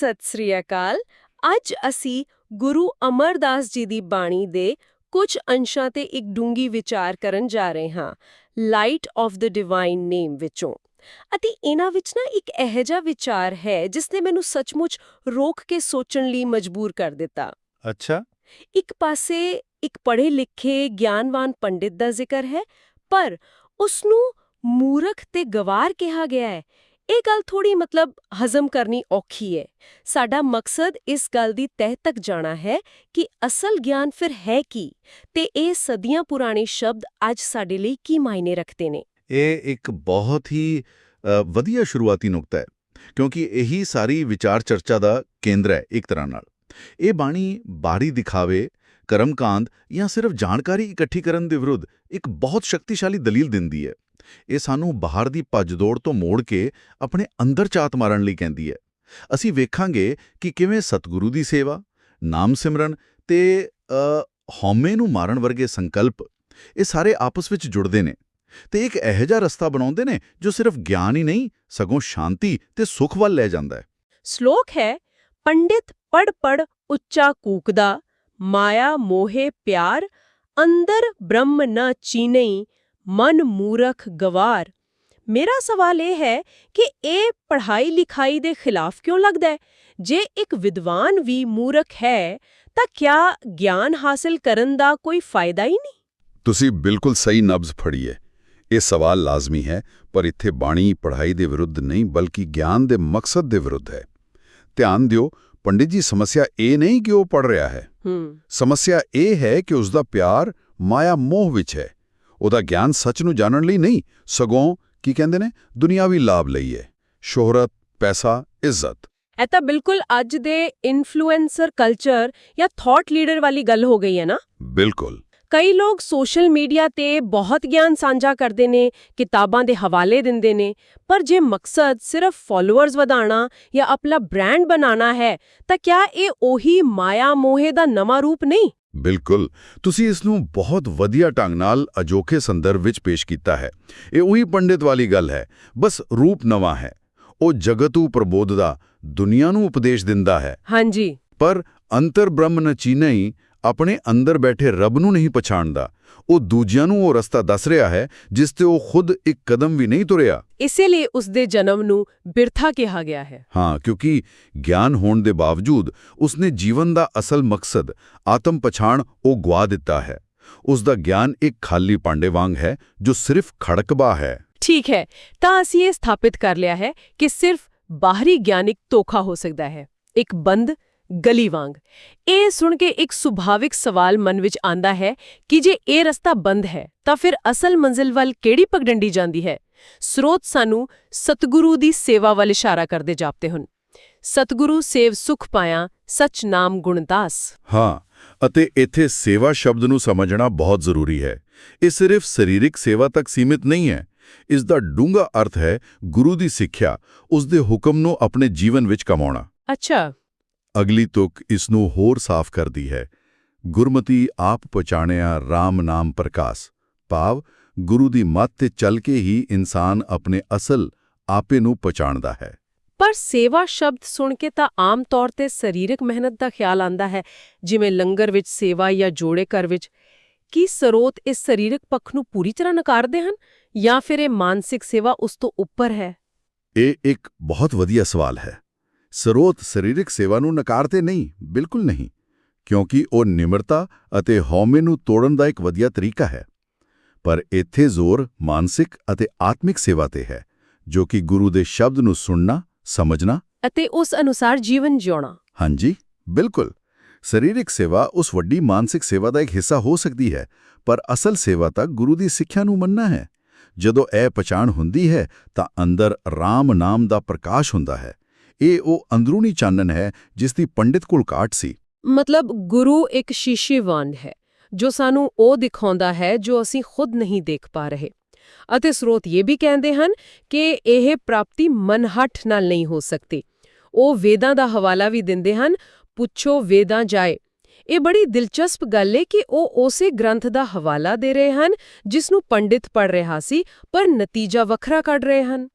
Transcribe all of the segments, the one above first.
ਸਤਿ ਸ੍ਰੀ ਅਕਾਲ। ਅੱਜ ਅਸੀਂ ਗੁਰੂ ਅਮਰਦਾਸ ਜੀ ਦੀ ਬਾਣੀ ਦੇ ਕੁਝ ਅੰਸ਼ਾਂ ਤੇ ਇੱਕ ਡੂੰਗੀ ਵਿਚਾਰ ਕਰਨ ਜਾ ਰਹੇ ਹਾਂ light of the divine name ਵਿੱਚੋਂ। ਅਤੇ ਇਹਨਾਂ ਵਿੱਚ ਨਾ ਇੱਕ ਇਹੋ ਜਿਹਾ ਵਿਚਾਰ ਹੈ ਜਿਸ ਨੇ ਮੈਨੂੰ ਸੱਚਮੁੱਚ ਰੋਕ ਕੇ ਸੋਚਣ ਲਈ ਮਜਬੂਰ ਕਰ ਦਿੱਤਾ। ਅੱਛਾ। ਇੱਕ ਪਾਸੇ ਇੱਕ ਪੜ੍ਹੇ ਲਿਖੇ ਗਿਆਨਵਾਨ ਪੰਡਿਤ ਦਾ ਜ਼ਿਕਰ ਹੈ ਪਰ ਉਸ ਨੂੰ ਮੂਰਖ ਤੇ ਗਵਾਰ ਕਿਹਾ ਗਿਆ ਹੈ। ਇਹ ਗੱਲ ਥੋੜੀ ਮਤਲਬ ਹਜ਼ਮ ਕਰਨੀ ਔਖੀ ਹੈ। ਸਾਡਾ ਮਕਸਦ ਇਸ ਗੱਲ ਦੀ ਤਹਿ ਤੱਕ ਜਾਣਾ ਹੈ ਕਿ ਅਸਲ ਗਿਆਨ ਫਿਰ ਹੈ ਕੀ ਤੇ ਇਹ ਸਦੀਆਂ ਪੁਰਾਣੇ ਸ਼ਬਦ ਅੱਜ ਸਾਡੇ ਲਈ ਕੀ ਮਾਇਨੇ ਰੱਖਦੇ ਨੇ। ਇਹ ਇੱਕ ਬਹੁਤ ਹੀ ਵਧੀਆ ਸ਼ੁਰੂਆਤੀ ਨੁਕਤਾ ਹੈ, ਕਿਉਂਕਿ ਇਹੀ ਸਾਰੀ ਵਿਚਾਰ ਚਰਚਾ ਦਾ ਕੇਂਦਰ ਹੈ ਇੱਕ ਤਰ੍ਹਾਂ ਨਾਲ। ਇਹ ਬਾਣੀ ਬਾਹਰੀ ਦਿਖਾਵੇ ਕਰਮਕਾਂਡ ਜਾਂ ਸਿਰਫ ਜਾਣਕਾਰੀ ਇਕੱਠੀ ਕਰਨ ਦੇ ਵਿਰੁੱਧ ਇੱਕ ਬਹੁਤ ਸ਼ਕਤੀਸ਼ਾਲੀ ਦਲੀਲ ਦਿੰਦੀ ਹੈ। ਇਹ ਸਾਨੂੰ ਬਾਹਰ ਦੀ ਭੱਜ-ਦੌੜ ਤੋਂ ਮੋੜ ਕੇ ਆਪਣੇ ਅੰਦਰ ਝਾਤ ਮਾਰਨ ਲਈ ਕਹਿੰਦੀ ਹੈ। ਅਸੀਂ ਵੇਖਾਂਗੇ ਕਿ ਕਿਵੇਂ ਸਤਿਗੁਰੂ ਦੀ ਸੇਵਾ, ਨਾਮ ਸਿਮਰਨ ਤੇ ਹਉਮੈ ਨੂੰ ਮਾਰਨ ਵਰਗੇ ਸੰਕਲਪ ਇਹ ਸਾਰੇ ਆਪਸ ਵਿੱਚ ਜੁੜਦੇ ਨੇ ਤੇ ਇੱਕ ਇਹੋ ਜਿਹਾ ਰਸਤਾ ਬਣਾਉਂਦੇ ਨੇ ਜੋ ਸਿਰਫ ਗਿਆਨ ਹੀ ਨਹੀਂ, ਸਗੋਂ ਸ਼ਾਂਤੀ ਤੇ ਸੁਖ ਵੱਲ ਲੈ ਜਾਂਦਾ ਹੈ। ਸ਼ਲੋਕ ਹੈ, ਪੰਡਿਤ ਪੜ ਪੜ ਉੱਚਾ ਕੂਕਦਾ, ਮਾਇਆ ਮੋਹੇ ਪਿਆਰ, ਅੰਦਰ ਬ੍ਰਹਮ ਨ ਚੀਨਈ ਮਨ ਮੂਰਖ ਗਵਾਰ। ਮੇਰਾ ਸਵਾਲ ਇਹ ਹੈ ਕਿ ਇਹ ਪੜ੍ਹਾਈ ਲਿਖਾਈ ਦੇ ਖਿਲਾਫ ਕਿਉਂ ਲੱਗਦਾ ਹੈ? ਜੇ ਇੱਕ ਵਿਦਵਾਨ ਵੀ ਮੂਰਖ ਹੈ ਤਾਂ ਕਿਆ ਗਿਆਨ ਹਾਸਲ ਕਰਨ ਦਾ ਕੋਈ ਫਾਇਦਾ ਹੀ ਨਹੀਂ? ਤੁਸੀਂ ਬਿਲਕੁਲ ਸਹੀ ਨਬਜ਼ ਫੜੀ ਹੈ। ਇਹ ਸਵਾਲ ਲਾਜ਼ਮੀ ਹੈ ਪਰ ਇੱਥੇ ਬਾਣੀ ਪੜ੍ਹਾਈ ਦੇ ਵਿਰੁੱਧ ਨਹੀਂ ਬਲਕਿ ਗਿਆਨ ਦੇ ਮਕਸਦ ਦੇ ਵਿਰੁੱਧ ਹੈ। ਧਿਆਨ ਦਿਓ ਪੰਡਿਤ ਜੀ ਸਮੱਸਿਆ ਇਹ ਨਹੀਂ ਕਿ ਉਹ ਪੜ੍ਹ ਰਿਹਾ ਹੈ। ਹੂੰ। ਸਮੱਸਿਆ ਇਹ ਹੈ ਕਿ ਉਸ ਦਾ ਪਿਆਰ ਮਾਇਆ ਮੋਹ ਵਿੱਚ ਹੈ। ਉਹਦਾ ਗਿਆਨ ਸੱਚ ਨੂੰ ਜਾਣਨ ਲਈ ਨਹੀਂ ਸਗੋਂ ਕੀ ਕਹਿੰਦੇ ਨੇ? ਦੁਨਿਆਵੀ ਲਾਭ ਲਈ ਹੈ। ਸ਼ੋਹਰਤ ਪੈਸਾ ਇੱਜ਼ਤ। ਇਹ ਤਾਂ ਬਿਲਕੁਲ ਅੱਜ ਦੇ ਇਨਫਲੂਐਂਸਰ ਕਲਚਰ ਜਾਂ ਥਾਟ ਲੀਡਰ ਵਾਲੀ ਗੱਲ ਹੋ ਗਈ ਹੈ ਨਾ? ਬਿਲਕੁਲ। ਕਈ ਲੋਕ ਸੋਸ਼ਲ ਮੀਡੀਆ ਤੇ ਬਹੁਤ ਗਿਆਨ ਸਾਂਝਾ ਕਰਦੇ ਨੇ ਕਿਤਾਬਾਂ ਦੇ ਹਵਾਲੇ ਦਿੰਦੇ ਨੇ ਪਰ ਜੇ ਮਕਸਦ ਸਿਰਫ ਫਾਲੋਅਰਸ ਵਧਾਉਣਾ ਜਾਂ ਆਪਣਾ ਬ੍ਰਾਂਡ ਬਣਾਉਣਾ ਹੈ ਤਾਂ ਕਿਆ ਇਹ ਉਹੀ ਮਾਇਆ ਮੋਹੇ ਦਾ ਨਵਾਂ ਰੂਪ ਨਹੀਂ? ਬਿਲਕੁਲ। ਤੁਸੀਂ ਇਸ ਨੂੰ ਬਹੁਤ ਵਧੀਆ ਢੰਗ ਨਾਲ ਅਜੋਕੇ ਸੰਦਰਭ ਵਿੱਚ ਪੇਸ਼ ਕੀਤਾ ਹੈ। ਇਹ ਉਹੀ ਪੰਡਿਤ ਵਾਲੀ ਗੱਲ ਹੈ। ਬਸ ਰੂਪ ਨਵਾਂ ਹੈ। ਉਹ ਜਗਤੂ ਪ੍ਰਬੋਧਦਾ ਦੁਨੀਆ ਨੂੰ ਉਪਦੇਸ਼ ਦਿੰਦਾ ਹੈ। ਹਾਂਜੀ। ਪਰ ਅੰਤਰ ਬ੍ਰਹਮ ਨ ਚੀਨਈ ਆਪਣੇ ਅੰਦਰ ਬੈਠੇ ਰੱਬ ਨੂੰ ਨਹੀਂ ਪਛਾਣਦਾ। ਉਹ ਦੂਜਿਆਂ ਨੂੰ ਉਹ ਰਸਤਾ ਦੱਸ ਰਿਹਾ ਹੈ ਜਿਸ ਤੇ ਉਹ ਖੁਦ ਇੱਕ ਕਦਮ ਵੀ ਨਹੀਂ ਤੁਰਿਆ। ਇਸੇ ਲਈ ਉਸ ਦੇ ਜਨਮ ਨੂੰ ਬਿਰਥਾ ਕਿਹਾ ਗਿਆ ਹੈ। ਹਾਂ ਕਿਉਂਕਿ ਗਿਆਨ ਹੋਣ ਦੇ ਬਾਵਜੂਦ ਉਸਨੇ ਜੀਵਨ ਦਾ ਅਸਲ ਮਕਸਦ ਆਤਮ ਪਛਾਣ ਉਹ ਗਵਾ ਦਿੱਤਾ ਹੈ। ਉਸ ਦਾ ਗਿਆਨ ਇੱਕ ਖਾਲੀ ਪਾਂਡੇ ਵਾਂਗ ਹੈ ਜੋ ਸਿਰਫ ਖੜਕਬਾ ਹੈ। ਠੀਕ ਹੈ ਤਾਂ ਅਸੀਂ ਇਹ ਸਥਾਪਿਤ ਕਰ ਲਿਆ ਹੈ ਕਿ ਸਿਰਫ ਬਾਹਰੀ ਗਿਆਨਿਕ ਧੋਖਾ ਹੋ ਸਕਦਾ ਹੈ। ਇੱਕ ਬੰਦ ਗਲੀ ਵਾਂਗ। ਇਹ ਸੁਣ ਕੇ ਇੱਕ ਸੁਭਾਵਿਕ ਸਵਾਲ ਮਨ ਵਿੱਚ ਆਂਦਾ ਹੈ ਕਿ ਜੇ ਇਹ ਰਸਤਾ ਬੰਦ ਹੈ ਤਾਂ ਫਿਰ ਅਸਲ ਮੰਜ਼ਿਲ ਵੱਲ ਕਿਹੜੀ ਪਗਡੰਡੀ ਜਾਂਦੀ ਹੈ? ਸਰੋਤ ਸਾਨੂੰ ਸਤਿਗੁਰੂ ਦੀ ਸੇਵਾ ਵੱਲ ਇਸ਼ਾਰਾ ਕਰਦੇ ਜਾਪਦੇ ਹਨ। ਸਤਿਗੁਰੂ ਸੇਵ ਸੁਖ ਪਾਇਆ ਸਚ ਨਾਮ ਗੁਣਦਾਸ ਹਾਂ ਅਤੇ ਇੱਥੇ ਸੇਵਾ ਸ਼ਬਦ ਨੂੰ ਸਮਝਣਾ ਬਹੁਤ ਜ਼ਰੂਰੀ ਹੈ। ਇਹ ਸਿਰਫ ਸਰੀਰਕ ਸੇਵਾ ਤੱਕ ਸੀਮਿਤ ਨਹੀਂ ਹੈ। ਇਸ ਦਾ ਡੂੰਘਾ ਅਰਥ ਹੈ ਗੁਰੂ ਦੀ ਸਿੱਖਿਆ ਉਸ ਦੇ ਹੁਕਮ ਨੂੰ ਆਪਣੇ ਜੀਵਨ ਵਿੱਚ ਕਮਾਉਣਾ। ਅੱਛਾ। ਅਗਲੀ ਤੁਕ ਇਸ ਨੂੰ ਹੋਰ ਸਾਫ਼ ਕਰਦੀ ਹੈ। ਗੁਰਮਤੀ ਆਪ ਪਛਾਣਿਆ RAM ਨਾਮ ਪ੍ਰਕਾਸ਼। ਭਾਵ ਗੁਰੂ ਦੀ ਮੱਤ ਤੇ ਚੱਲ ਕੇ ਹੀ ਇਨਸਾਨ ਆਪਣੇ ਅਸਲ ਆਪੇ ਨੂੰ ਪਛਾਣਦਾ ਹੈ। ਪਰ ਸੇਵਾ ਸ਼ਬਦ ਸੁਣ ਕੇ ਤਾਂ ਆਮ ਤੌਰ ਤੇ ਸਰੀਰਕ ਮਿਹਨਤ ਦਾ ਖਿਆਲ ਆਂਦਾ ਹੈ ਜਿਵੇਂ ਲੰਗਰ ਵਿੱਚ ਸੇਵਾ ਜਾਂ ਜੋੜੇ ਘਰ ਵਿੱਚ। ਕੀ ਸਰੋਤ ਇਸ ਸਰੀਰਕ ਪੱਖ ਨੂੰ ਪੂਰੀ ਤਰ੍ਹਾਂ ਨਕਾਰਦੇ ਹਨ ਜਾਂ ਫਿਰ ਇਹ ਮਾਨਸਿਕ ਸੇਵਾ ਉਸ ਤੋਂ ਉੱਪਰ ਹੈ? ਇਹ ਇੱਕ ਬਹੁਤ ਵਧੀਆ ਸਵਾਲ ਹੈ। ਸਰੋਤ ਸਰੀਰਕ ਸੇਵਾ ਨੂੰ ਨਕਾਰਦੇ ਨਹੀਂ ਬਿਲਕੁਲ ਨਹੀਂ ਕਿਉਂਕਿ ਉਹ ਨਿਮਰਤਾ ਅਤੇ ਹਉਮੈ ਨੂੰ ਤੋੜਨ ਦਾ ਇੱਕ ਵਧੀਆ ਤਰੀਕਾ ਹੈ। ਪਰ ਇੱਥੇ ਜ਼ੋਰ ਮਾਨਸਿਕ ਅਤੇ ਆਤਮਿਕ ਸੇਵਾ ਤੇ ਹੈ ਜੋ ਕਿ ਗੁਰੂ ਦੇ ਸ਼ਬਦ ਨੂੰ ਸੁਣਨਾ ਸਮਝਣਾ ਅਤੇ ਉਸ ਅਨੁਸਾਰ ਜੀਵਨ ਜਿਉਣਾ। ਹਾਂਜੀ ਬਿਲਕੁਲ। ਸਰੀਰਕ ਸੇਵਾ ਉਸ ਵੱਡੀ ਮਾਨਸਿਕ ਸੇਵਾ ਦਾ ਇੱਕ ਹਿੱਸਾ ਹੋ ਸਕਦੀ ਹੈ ਪਰ ਅਸਲ ਸੇਵਾ ਤਾਂ ਗੁਰੂ ਦੀ ਸਿੱਖਿਆ ਨੂੰ ਮੰਨਣਾ ਹੈ। ਜਦੋਂ ਇਹ ਪਛਾਣ ਹੁੰਦੀ ਹੈ ਤਾਂ ਅੰਦਰ RAM ਨਾਮ ਦਾ ਪ੍ਰਕਾਸ਼ ਹੁੰਦਾ ਹੈ। ਇਹ ਉਹ ਅੰਦਰੂਨੀ ਚਾਨਣ ਹੈ ਜਿਸ ਦੀ ਪੰਡਿਤ ਕੋਲ ਕਾਟ ਸੀ। ਮਤਲਬ ਗੁਰੂ ਇੱਕ ਸ਼ੀਸ਼ੇਵਾਨ ਹੈ ਜੋ ਸਾਨੂੰ ਉਹ ਦਿਖਾਉਂਦਾ ਹੈ ਜੋ ਅਸੀਂ ਖੁਦ ਨਹੀਂ ਦੇਖ ਪਾ ਰਹੇ। ਅਤੇ ਸਰੋਤ ਇਹ ਵੀ ਕਹਿੰਦੇ ਹਨ ਕਿ ਇਹ ਪ੍ਰਾਪਤੀ ਮਨਹੱਠ ਨਾਲ ਨਹੀਂ ਹੋ ਸਕਦੀ। ਉਹ ਵੇਦਾਂ ਦਾ ਹਵਾਲਾ ਵੀ ਦਿੰਦੇ ਹਨ ਪੁੱਛੋ ਵੇਦਾਂ ਜਾਏ। ਇਹ ਬੜੀ ਦਿਲਚਸਪ ਗੱਲ ਹੈ ਕਿ ਉਹ ਉਸੇ ਗ੍ਰੰਥ ਦਾ ਹਵਾਲਾ ਦੇ ਰਹੇ ਹਨ ਜਿਸ ਨੂੰ ਪੰਡਿਤ ਪੜ ਰਿਹਾ ਸੀ ਪਰ ਨਤੀਜਾ ਵੱਖਰਾ ਕੱਢ ਰਹੇ ਹਨ।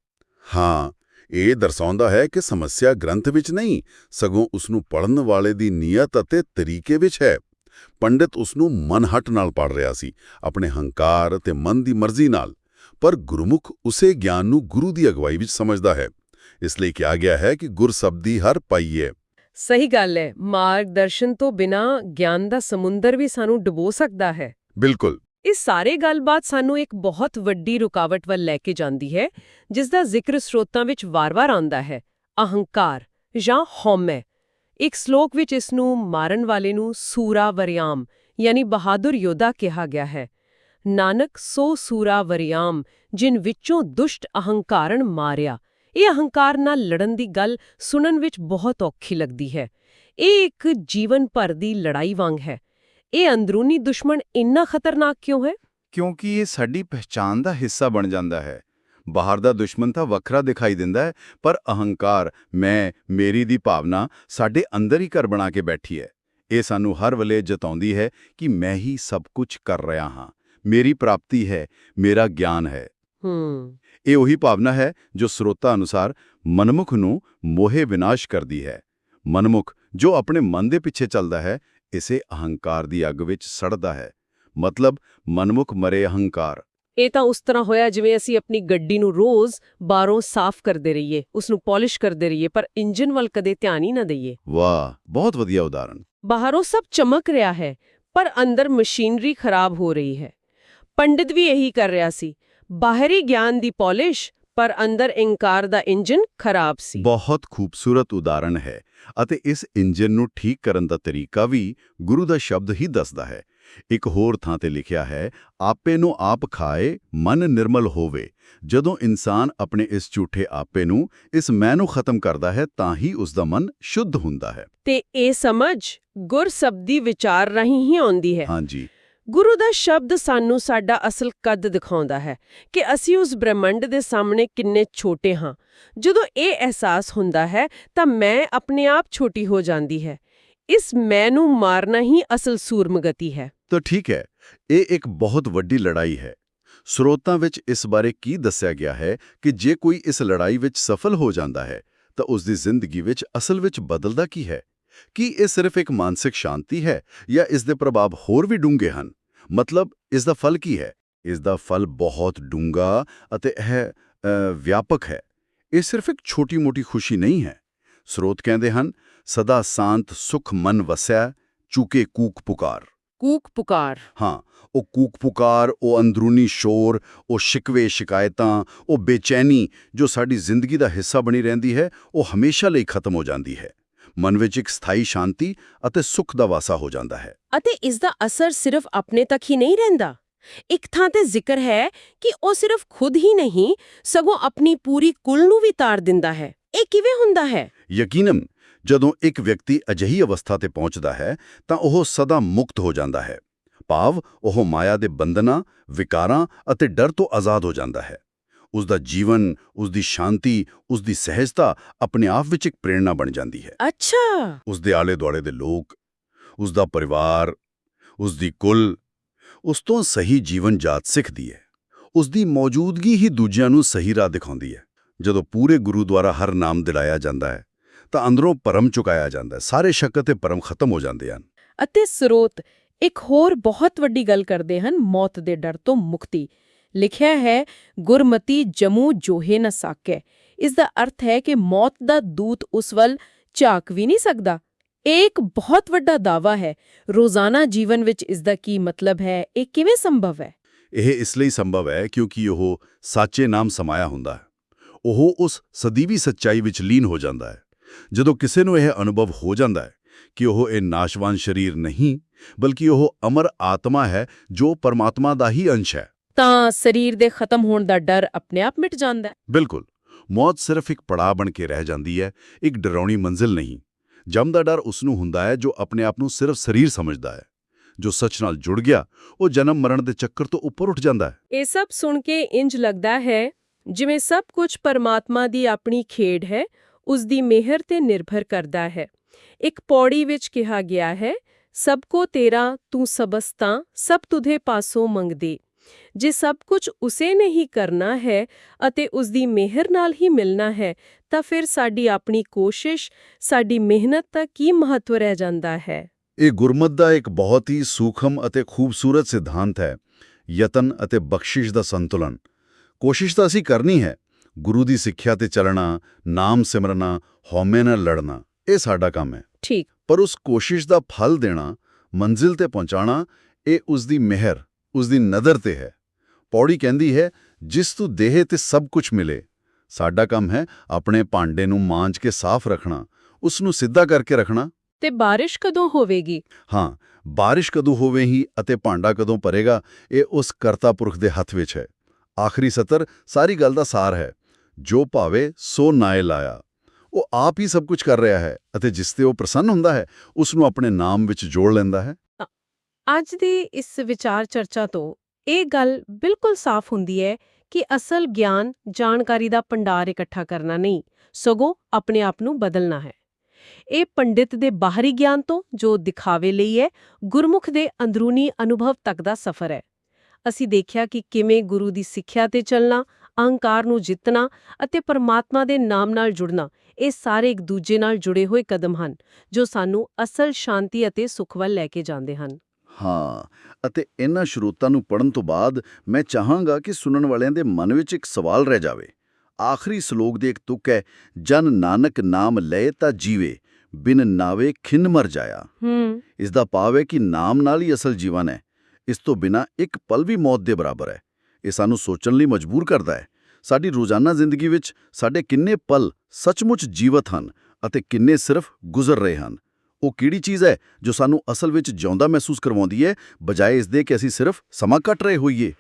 ਹਾਂ ਇਹ ਦਰਸਾਉਂਦਾ ਹੈ ਕਿ ਸਮੱਸਿਆ ਗ੍ਰੰਥ ਵਿੱਚ ਨਹੀਂ ਸਗੋਂ ਉਸ ਨੂੰ ਪੜਨ ਵਾਲੇ ਦੀ ਨੀਅਤ ਅਤੇ ਤਰੀਕੇ ਵਿੱਚ ਹੈ। ਪੰਡਿਤ ਉਸ ਨੂੰ ਮਨਹਟ ਨਾਲ ਪੜ ਰਿਹਾ ਸੀ ਆਪਣੇ ਹੰਕਾਰ ਅਤੇ ਮਨ ਦੀ ਮਰਜ਼ੀ ਨਾਲ ਪਰ ਗੁਰਮੁਖ ਉਸੇ ਗਿਆਨ ਨੂੰ ਗੁਰੂ ਦੀ ਅਗਵਾਈ ਵਿੱਚ ਸਮਝਦਾ ਹੈ। ਇਸ ਲਈ ਕਿਹਾ ਗਿਆ ਹੈ ਕਿ ਗੁਰ ਸਬਦੀ ਹਰ ਪਾਈਏ ਸਹੀ ਗੱਲ ਹੈ ਮਾਰਗਦਰਸ਼ਨ ਤੋਂ ਬਿਨਾ ਗਿਆਨ ਦਾ ਸਮੁੰਦਰ ਵੀ ਸਾਨੂੰ ਡੁਬੋ ਸਕਦਾ ਹੈ। ਬਿਲਕੁਲ। ਇਹ ਸਾਰੇ ਗੱਲਬਾਤ ਸਾਨੂੰ ਇੱਕ ਬਹੁਤ ਵੱਡੀ ਰੁਕਾਵਟ ਵੱਲ ਲੈ ਕੇ ਜਾਂਦੀ ਹੈ ਜਿਸ ਦਾ ਜ਼ਿਕਰ ਸਰੋਤਾਂ ਵਿੱਚ ਵਾਰ-ਵਾਰ ਆਉਂਦਾ ਹੈ, ਅਹੰਕਾਰ ਜਾਂ ਹਉਮੈ। ਇੱਕ ਸ਼ਲੋਕ ਵਿੱਚ ਇਸ ਨੂੰ ਮਾਰਨ ਵਾਲੇ ਨੂੰ ਸੂਰਾ ਵਰਿਆਮ ਯਾਨੀ ਬਹਾਦਰ ਯੋਧਾ ਕਿਹਾ ਗਿਆ ਹੈ। ਨਾਨਕ, ਸੋ ਸੂਰਾ ਵਰਿਆਮ ਜਿਨ ਵਿੱਚੋਂ ਦੁਸ਼ਟ ਅਹੰਕਾਰਣ ਮਾਰਿਆ। ਇਹ ਅਹੰਕਾਰ ਨਾਲ ਲੜਨ ਦੀ ਗੱਲ ਸੁਣਨ ਵਿੱਚ ਬਹੁਤ ਔਖੀ ਲੱਗਦੀ ਹੈ। ਇਹ ਇੱਕ ਜੀਵਨ ਭਰ ਦੀ ਲੜਾਈ ਵਾਂਗ ਹੈ। ਇਹ ਅੰਦਰੂਨੀ ਦੁਸ਼ਮਣ ਇੰਨਾ ਖਤਰਨਾਕ ਕਿਉਂ ਹੈ? ਕਿਉਂਕਿ ਇਹ ਸਾਡੀ ਪਹਿਚਾਨ ਦਾ ਹਿੱਸਾ ਬਣ ਜਾਂਦਾ ਹੈ। ਬਾਹਰ ਦਾ ਦੁਸ਼ਮਣ ਤਾਂ ਵੱਖਰਾ ਦਿਖਾਈ ਦਿੰਦਾ ਹੈ ਪਰ ਅਹੰਕਾਰ ਮੈਂ ਮੇਰੀ ਦੀ ਭਾਵਨਾ ਸਾਡੇ ਅੰਦਰ ਹੀ ਘਰ ਬਣਾ ਕੇ ਬੈਠੀ ਹੈ। ਇਹ ਸਾਨੂੰ ਹਰ ਵੇਲੇ ਜਤਾਉਂਦੀ ਹੈ ਕਿ ਮੈਂ ਹੀ ਸਭ ਕੁਝ ਕਰ ਰਿਹਾ ਹਾਂ। ਮੇਰੀ ਪ੍ਰਾਪਤੀ ਹੈ ਮੇਰਾ ਗਿਆਨ ਹੈ। ਹੂੰ। ਇਹ ਉਹੀ ਭਾਵਨਾ ਹੈ ਜੋ ਸਰੋਤਾ ਅਨੁਸਾਰ ਮਨਮੁਖ ਨੂੰ ਮੋਹੇ ਵਿਨਾਸ਼ ਕਰਦੀ ਹੈ। ਮਨਮੁਖ ਜੋ ਆਪਣੇ ਮਨ ਦੇ ਪਿੱਛੇ ਚੱਲਦਾ ਹੈ ਇਸੇ ਅਹੰਕਾਰ ਦੀ ਅੱਗ ਵਿੱਚ ਸੜਦਾ ਹੈ। ਮਤਲਬ ਮਨਮੁਖ ਮਰੇ ਅਹੰਕਾਰ। ਇਹ ਤਾਂ ਉਸ ਤਰ੍ਹਾਂ ਹੋਇਆ ਜਿਵੇਂ ਅਸੀਂ ਆਪਣੀ ਗੱਡੀ ਨੂੰ ਰੋਜ਼ ਬਾਹਰੋਂ ਸਾਫ਼ ਕਰਦੇ ਰਹੀਏ ਉਸ ਨੂੰ ਪਾਲਿਸ਼ ਕਰਦੇ ਰਹੀਏ ਪਰ ਇੰਜਨ ਵੱਲ ਕਦੇ ਧਿਆਨ ਹੀ ਨਾ ਦਈਏ। ਵਾਹ ਬਹੁਤ ਵਧੀਆ ਉਦਾਹਰਣ ਬਾਹਰੋਂ ਸਭ ਚਮਕ ਰਿਹਾ ਹੈ ਪਰ ਅੰਦਰ ਮਸ਼ੀਨਰੀ ਖਰਾਬ ਹੋ ਰਹੀ ਹੈ। ਪੰਡਿਤ ਵੀ ਇਹੀ ਕਰ ਰਿਹਾ ਸੀ। ਬਾਹਰੀ ਗਿਆਨ ਦੀ ਪਾਲਿਸ਼ ਪਰ ਅੰਦਰ ਇਨਕਾਰ ਦਾ ਇੰਜਨ ਖਰਾਬ ਸੀ। ਬਹੁਤ ਖੂਬਸੂਰਤ ਉਦਾਹਰਣ ਹੈ ਅਤੇ ਇਸ ਇੰਜਨ ਨੂੰ ਠੀਕ ਕਰਨ ਦਾ ਤਰੀਕਾ ਵੀ ਗੁਰੂ ਦਾ ਸ਼ਬਦ ਹੀ ਦੱਸਦਾ ਹੈ। ਇੱਕ ਹੋਰ ਥਾਂ ਤੇ ਲਿਖਿਆ ਹੈ ਆਪੇ ਨੂੰ ਆਪ ਖਾਏ ਮਨ ਨਿਰਮਲ ਹੋਵੇ। ਜਦੋਂ ਇਨਸਾਨ ਆਪਣੇ ਇਸ ਝੂਠੇ ਆਪੇ ਨੂੰ ਇਸ ਮੈਂ ਨੂੰ ਖਤਮ ਕਰਦਾ ਹੈ ਤਾਂ ਹੀ ਉਸ ਦਾ ਮਨ ਸ਼ੁੱਧ ਹੁੰਦਾ ਹੈ। ਤੇ ਇਹ ਸਮਝ ਗੁਰ ਸਬਦੀ ਵਿਚਾਰ ਰਾਹੀਂ ਹੀ ਆਉਂਦੀ ਹੈ। ਹਾਂਜੀ। ਗੁਰੂ ਦਾ ਸ਼ਬਦ ਸਾਨੂੰ ਸਾਡਾ ਅਸਲ ਕੱਦ ਦਿਖਾਉਂਦਾ ਹੈ ਕਿ ਅਸੀਂ ਉਸ ਬ੍ਰਹਿਮੰਡ ਦੇ ਸਾਹਮਣੇ ਕਿੰਨੇ ਛੋਟੇ ਹਾਂ। ਜਦੋਂ ਇਹ ਅਹਿਸਾਸ ਹੁੰਦਾ ਹੈ, ਤਾਂ ਮੈਂ ਆਪਣੇ ਆਪ ਛੋਟੀ ਹੋ ਜਾਂਦੀ ਹੈ। ਇਸ ਮੈਂ ਨੂੰ ਮਾਰਨਾ ਹੀ ਅਸਲ ਸੂਰਮਗਤੀ ਹੈ। ਤਾਂ ਠੀਕ ਹੈ, ਇਹ ਇੱਕ ਬਹੁਤ ਵੱਡੀ ਲੜਾਈ ਹੈ। ਸਰੋਤਾਂ ਵਿੱਚ ਇਸ ਬਾਰੇ ਕੀ ਦੱਸਿਆ ਗਿਆ ਹੈ ਕਿ ਜੇ ਕੋਈ ਇਸ ਲੜਾਈ ਵਿੱਚ ਸਫਲ ਹੋ ਜਾਂਦਾ ਹੈ, ਤਾਂ ਉਸ ਦੀ ਜ਼ਿੰਦਗੀ ਵਿੱਚ ਅਸਲ ਵਿੱਚ ਬਦਲਦਾ ਕੀ ਹੈ? ਕੀ ਇਹ ਸਿਰਫ ਇੱਕ ਮਾਨਸਿਕ ਸ਼ਾਂਤੀ ਹੈ ਜਾਂ ਇਸ ਦੇ ਪ੍ਰਭਾਵ ਹੋਰ ਵੀ ਡੂੰਘੇ ਹਨ? ਮਤਲਬ ਇਸ ਦਾ ਫਲ ਕੀ ਹੈ? ਇਸ ਦਾ ਫਲ ਬਹੁਤ ਡੂੰਘਾ ਅਤੇ ਇਹ ਵਿਆਪਕ ਹੈ। ਇਹ ਸਿਰਫ ਇੱਕ ਛੋਟੀ-ਮੋਟੀ ਖੁਸ਼ੀ ਨਹੀਂ ਹੈ। ਸਰੋਤ ਕਹਿੰਦੇ ਹਨ ਸਦਾ ਸ਼ਾਂਤ ਸੁਖ ਮਨ ਵਸੈ ਚੁਕੇ ਕੂਕ ਪੁਕਾਰ। ਕੂਕ ਪੁਕਾਰ। ਹਾਂ ਉਹ ਕੂਕ ਪੁਕਾਰ ਉਹ ਅੰਦਰੂਨੀ ਸ਼ੋਰ ਉਹ ਸ਼ਿਕਵੇ ਸ਼ਿਕਾਇਤਾਂ ਉਹ ਬੇਚੈਨੀ ਜੋ ਸਾਡੀ ਜ਼ਿੰਦਗੀ ਦਾ ਹਿੱਸਾ ਬਣੀ ਰਹਿੰਦੀ ਹੈ ਉਹ ਹਮੇਸ਼ਾ ਲਈ ਖਤਮ ਹੋ ਜਾਂਦੀ ਹੈ। ਮਨ ਵਿੱਚ ਇੱਕ ਸਥਾਈ ਸ਼ਾਂਤੀ ਅਤੇ ਸੁੱਖ ਦਾ ਵਾਸਾ ਹੋ ਜਾਂਦਾ ਹੈ। ਅਤੇ ਇਸ ਦਾ ਅਸਰ ਸਿਰਫ ਆਪਣੇ ਤੱਕ ਹੀ ਨਹੀਂ ਰਹਿੰਦਾ। ਇੱਕ ਥਾਂ ਤੇ ਜ਼ਿਕਰ ਹੈ ਕਿ ਉਹ ਸਿਰਫ ਖੁਦ ਹੀ ਨਹੀਂ ਸਗੋਂ ਆਪਣੀ ਪੂਰੀ ਕੁਲ ਨੂੰ ਵੀ ਤਾਰ ਦਿੰਦਾ ਹੈ। ਇਹ ਕਿਵੇਂ ਹੁੰਦਾ ਹੈ? ਯਕੀਨਨ ਜਦੋਂ ਇੱਕ ਵਿਅਕਤੀ ਅਜਿਹੀ ਅਵਸਥਾ ਤੇ ਪਹੁੰਚਦਾ ਹੈ ਤਾਂ ਉਹ ਸਦਾ ਮੁਕਤ ਹੋ ਜਾਂਦਾ ਹੈ। ਭਾਵ ਉਹ ਮਾਇਆ ਦੇ ਬੰਧਨਾਂ ਵਿਕਾਰਾਂ ਅਤੇ ਡਰ ਤੋਂ ਆਜ਼ਾਦ ਹੋ ਜਾਂਦਾ ਹੈ। ਉਸ ਦਾ ਜੀਵਨ ਉਸ ਦੀ ਸ਼ਾਂਤੀ ਉਸ ਦੀ ਸਹਿਜਤਾ ਆਪਣੇ ਆਪ ਵਿੱਚ ਇੱਕ ਪ੍ਰੇਰਣਾ ਬਣ ਜਾਂਦੀ ਹੈ। ਅੱਛਾ। ਉਸ ਦੇ ਆਲੇ-ਦੁਆਲੇ ਦੇ ਲੋਕ ਉਸ ਦਾ ਪਰਿਵਾਰ ਉਸ ਦੀ ਕੁਲ ਉਸ ਤੋਂ ਸਹੀ ਜੀਵਨ ਜਾਤ ਸਿੱਖਦੀ ਹੈ। ਉਸ ਦੀ ਮੌਜੂਦਗੀ ਹੀ ਦੂਜਿਆਂ ਨੂੰ ਸਹੀ ਰਾਹ ਦਿਖਾਉਂਦੀ ਹੈ। ਜਦੋਂ ਪੂਰੇ ਗੁਰੂ ਦੁਆਰਾ ਹਰ ਨਾਮ ਦਿਲਾਇਆ ਜਾਂਦਾ ਹੈ ਤਾਂ ਅੰਦਰੋਂ ਪਰਮ ਚੁਕਾਇਆ ਜਾਂਦਾ ਹੈ। ਸਾਰੇ ਸ਼ੱਕ ਅਤੇ ਪਰਮ ਖਤਮ ਹੋ ਜਾਂਦੇ ਹਨ। ਅਤੇ ਸਰੋਤ ਇੱਕ ਹੋਰ ਬਹੁਤ ਵੱਡੀ ਗੱਲ ਕਰਦੇ ਹਨ ਮੌਤ ਦੇ ਡਰ ਤੋਂ ਮੁਕਤੀ। ਲਿਖਿਆ ਹੈ, ਗੁਰਮਤੀ ਜਮੂ ਜੋਹੇ ਨ ਸਾਕੈ। ਇਸ ਦਾ ਅਰਥ ਹੈ ਕਿ ਮੌਤ ਦਾ ਦੂਤ ਉਸ ਵੱਲ ਝਾਕ ਵੀ ਨਹੀਂ ਸਕਦਾ। ਇਹ ਇੱਕ ਬਹੁਤ ਵੱਡਾ ਦਾਵਾ ਹੈ। ਰੋਜ਼ਾਨਾ ਜੀਵਨ ਵਿੱਚ ਇਸ ਦਾ ਕੀ ਮਤਲਬ ਹੈ, ਇਹ ਕਿਵੇਂ ਸੰਭਵ ਹੈ? ਇਹ ਇਸ ਲਈ ਸੰਭਵ ਹੈ ਕਿਉਂਕਿ ਉਹ ਸਾਚੇ ਨਾਮ ਸਮਾਇਆ ਹੁੰਦਾ ਹੈ। ਉਹ ਉਸ ਸਦੀਵੀ ਸੱਚਾਈ ਵਿੱਚ ਲੀਨ ਹੋ ਜਾਂਦਾ ਹੈ। ਜਦੋਂ ਕਿਸੇ ਨੂੰ ਇਹ ਅਨੁਭਵ ਹੋ ਜਾਂਦਾ ਹੈ ਕਿ ਉਹ ਇਹ ਨਾਸ਼ਵਾਨ ਸਰੀਰ ਨਹੀਂ, ਬਲਕਿ ਉਹ ਅਮਰ ਆਤਮਾ ਹੈ ਜੋ ਪਰਮਾਤਮਾ ਦਾ ਹੀ ਅੰਸ਼ ਹੈ। ਤਾਂ ਸਰੀਰ ਦੇ ਖਤਮ ਹੋਣ ਦਾ ਡਰ ਆਪਣੇ ਆਪ ਮਿਟ ਜਾਂਦਾ ਹੈ। ਬਿਲਕੁਲ। ਮੌਤ ਸਿਰਫ ਇੱਕ ਪੜਾਅ ਬਣ ਕੇ ਰਹਿ ਜਾਂਦੀ ਹੈ ਇੱਕ ਡਰਾਉਣੀ ਮੰਜ਼ਿਲ ਨਹੀਂ। ਜਮ ਦਾ ਡਰ ਉਸ ਨੂੰ ਹੁੰਦਾ ਹੈ ਜੋ ਆਪਣੇ ਆਪ ਨੂੰ ਸਿਰਫ ਸਰੀਰ ਸਮਝਦਾ ਹੈ। ਜੋ ਸੱਚ ਨਾਲ ਜੁੜ ਗਿਆ ਉਹ ਜਨਮ ਮਰਨ ਦੇ ਚੱਕਰ ਤੋਂ ਉੱਪਰ ਉੱਠ ਜਾਂਦਾ ਹੈ। ਇਹ ਸਭ ਸੁਣ ਕੇ ਇੰਜ ਲੱਗਦਾ ਹੈ ਜਿਵੇਂ ਸਭ ਕੁਝ ਪਰਮਾਤਮਾ ਦੀ ਆਪਣੀ ਖੇਡ ਹੈ ਉਸ ਦੀ ਮਿਹਰ ਤੇ ਨਿਰਭਰ ਕਰਦਾ ਹੈ। ਇੱਕ ਪੌੜੀ ਵਿੱਚ ਕਿਹਾ ਗਿਆ ਹੈ ਸਭ ਕੋ ਤੇਰਾ ਤੂੰ ਸਬਸਤਾ ਸਭ ਤੁਧੇ ਪਾਸੋਂ ਮੰਗਦੇ। ਜੇ ਸਭ ਕੁਝ ਉਸੇ ਨੇ ਹੀ ਕਰਨਾ ਹੈ ਅਤੇ ਉਸ ਦੀ ਮਿਹਰ ਨਾਲ ਹੀ ਮਿਲਣਾ ਹੈ ਤਾਂ ਫਿਰ ਸਾਡੀ ਆਪਣੀ ਕੋਸ਼ਿਸ਼ ਸਾਡੀ ਮਿਹਨਤ ਦਾ ਕੀ ਮਹੱਤਵ ਰਹਿ ਜਾਂਦਾ ਹੈ? ਇਹ ਗੁਰਮਤ ਦਾ ਇੱਕ ਬਹੁਤ ਹੀ ਸੂਖਮ ਅਤੇ ਖੂਬਸੂਰਤ ਸਿਧਾਂਤ ਹੈ ਯਤਨ ਅਤੇ ਬਖਸ਼ਿਸ਼ ਦਾ ਸੰਤੁਲਨ। ਕੋਸ਼ਿਸ਼ ਤਾਂ ਅਸੀਂ ਕਰਨੀ ਹੈ ਗੁਰੂ ਦੀ ਸਿੱਖਿਆ ਤੇ ਚੱਲਣਾ ਨਾਮ ਸਿਮਰਨਾ ਹਉਮੈ ਨਾਲ ਲੜਨਾ ਇਹ ਸਾਡਾ ਕੰਮ ਹੈ। ਠੀਕ। ਪਰ ਉਸ ਕੋਸ਼ਿਸ਼ ਦਾ ਫਲ ਦੇਣਾ ਮੰਜ਼ਿਲ ਤੇ ਪਹੁੰਚਾਣਾ ਇਹ ਉਸ ਦੀ ਮਿਹਰ ਉਸ ਦੀ ਨਜ਼ਰ ਤੇ ਹੈ। ਪੌੜੀ ਕਹਿੰਦੀ ਹੈ ਜਿਸ ਤੂੰ ਦੇਹ ਤੇ ਸਭ ਕੁਝ ਮਿਲੇ। ਸਾਡਾ ਕੰਮ ਹੈ ਆਪਣੇ ਭਾਂਡੇ ਨੂੰ ਮਾਂਜ ਕੇ ਸਾਫ਼ ਰੱਖਣਾ ਉਸ ਨੂੰ ਸਿੱਧਾ ਕਰਕੇ ਰੱਖਣਾ। ਤੇ ਬਾਰਿਸ਼ ਕਦੋਂ ਹੋਵੇਗੀ? ਹਾਂ ਬਾਰਿਸ਼ ਕਦੋਂ ਹੋਵੇ ਹੀ ਅਤੇ ਭਾਂਡਾ ਕਦੋਂ ਭਰੇਗਾ ਇਹ ਉਸ ਕਰਤਾ ਪੁਰਖ ਦੇ ਹੱਥ ਵਿੱਚ ਹੈ। ਆਖਰੀ ਸਤਰ ਸਾਰੀ ਗੱਲ ਦਾ ਸਾਰ ਹੈ। ਜੋ ਭਾਵੇ ਸੋ ਨਾਏ ਲਾਇਆ। ਉਹ ਆਪ ਹੀ ਸਭ ਕੁਝ ਕਰ ਰਿਹਾ ਹੈ ਅਤੇ ਜਿਸ ਤੇ ਉਹ ਪ੍ਰਸੰਨ ਹੁੰਦਾ ਹੈ ਉਸ ਨੂੰ ਆਪਣੇ ਨਾਮ ਵਿੱਚ ਜੋੜ ਲੈਂਦਾ ਹੈ। ਅੱਜ ਦੀ ਇਸ ਵਿਚਾਰ ਚਰਚਾ ਤੋਂ ਇਹ ਗੱਲ ਬਿਲਕੁਲ ਸਾਫ਼ ਹੁੰਦੀ ਹੈ ਕਿ ਅਸਲ ਗਿਆਨ ਜਾਣਕਾਰੀ ਦਾ ਭੰਡਾਰ ਇਕੱਠਾ ਕਰਨਾ ਨਹੀਂ, ਸਗੋਂ ਆਪਣੇ ਆਪ ਨੂੰ ਬਦਲਣਾ ਹੈ। ਇਹ ਪੰਡਿਤ ਦੇ ਬਾਹਰੀ ਗਿਆਨ ਤੋਂ, ਜੋ ਦਿਖਾਵੇ ਲਈ ਹੈ, ਗੁਰਮੁਖ ਦੇ ਅੰਦਰੂਨੀ ਅਨੁਭਵ ਤੱਕ ਦਾ ਸਫ਼ਰ ਹੈ। ਅਸੀਂ ਦੇਖਿਆ ਕਿ ਕਿਵੇਂ ਗੁਰੂ ਦੀ ਸਿੱਖਿਆ ਤੇ ਚੱਲਣਾ, ਅਹੰਕਾਰ ਨੂੰ ਜਿੱਤਣਾ ਅਤੇ ਪਰਮਾਤਮਾ ਦੇ ਨਾਮ ਨਾਲ ਜੁੜਨਾ, ਇਹ ਸਾਰੇ ਇੱਕ ਦੂਜੇ ਨਾਲ ਜੁੜੇ ਹੋਏ ਕਦਮ ਹਨ, ਜੋ ਸਾਨੂੰ ਅਸਲ ਸ਼ਾਂਤੀ ਅਤੇ ਸੁਖ ਵੱਲ ਲੈ ਕੇ ਜਾਂਦੇ ਹਨ। ਹਾਂ ਅਤੇ ਇਹਨਾਂ ਸ਼ਰੂਤਾਂ ਨੂੰ ਪੜਨ ਤੋਂ ਬਾਅਦ ਮੈਂ ਚਾਹਾਂਗਾ ਕਿ ਸੁਣਨ ਵਾਲਿਆਂ ਦੇ ਮਨ ਵਿੱਚ ਇੱਕ ਸਵਾਲ ਰਹਿ ਜਾਵੇ। ਆਖਰੀ ਸ਼ਲੋਕ ਦੀ ਇੱਕ ਤੁਕ ਹੈ ਜਨ ਨਾਨਕ ਨਾਮ ਲਏ ਤਾਂ ਜੀਵੇ ਬਿਨ ਨਾਵੇ ਖਿੰਨ ਮਰ ਜਾਇਆ। ਹੂੰ। ਇਸ ਦਾ ਭਾਵ ਹੈ ਕਿ ਨਾਮ ਨਾਲ ਹੀ ਅਸਲ ਜੀਵਨ ਹੈ। ਇਸ ਤੋਂ ਬਿਨਾ ਇੱਕ ਪਲ ਵੀ ਮੌਤ ਦੇ ਬਰਾਬਰ ਹੈ। ਇਹ ਸਾਨੂੰ ਸੋਚਣ ਲਈ ਮਜਬੂਰ ਕਰਦਾ ਹੈ। ਸਾਡੀ ਰੋਜ਼ਾਨਾ ਜ਼ਿੰਦਗੀ ਵਿੱਚ ਸਾਡੇ ਕਿੰਨੇ ਪਲ ਸੱਚਮੁੱਚ ਜੀਵਤ ਹਨ ਅਤੇ ਕਿੰਨੇ ਸਿਰਫ ਗੁਜ਼ਰ ਰਹੇ ਹਨ। ਉਹ ਕਿਹੜੀ ਚੀਜ਼ ਹੈ ਜੋ ਸਾਨੂੰ ਅਸਲ ਵਿੱਚ ਜਿਉਂਦਾ ਮਹਿਸੂਸ ਕਰਵਾਉਂਦੀ ਹੈ, ਬਜਾਏ ਇਸ ਦੇ ਕਿ ਅਸੀਂ ਸਿਰਫ ਸਮਾਂ ਕੱਟ ਰਹੇ ਹੋਈਏ?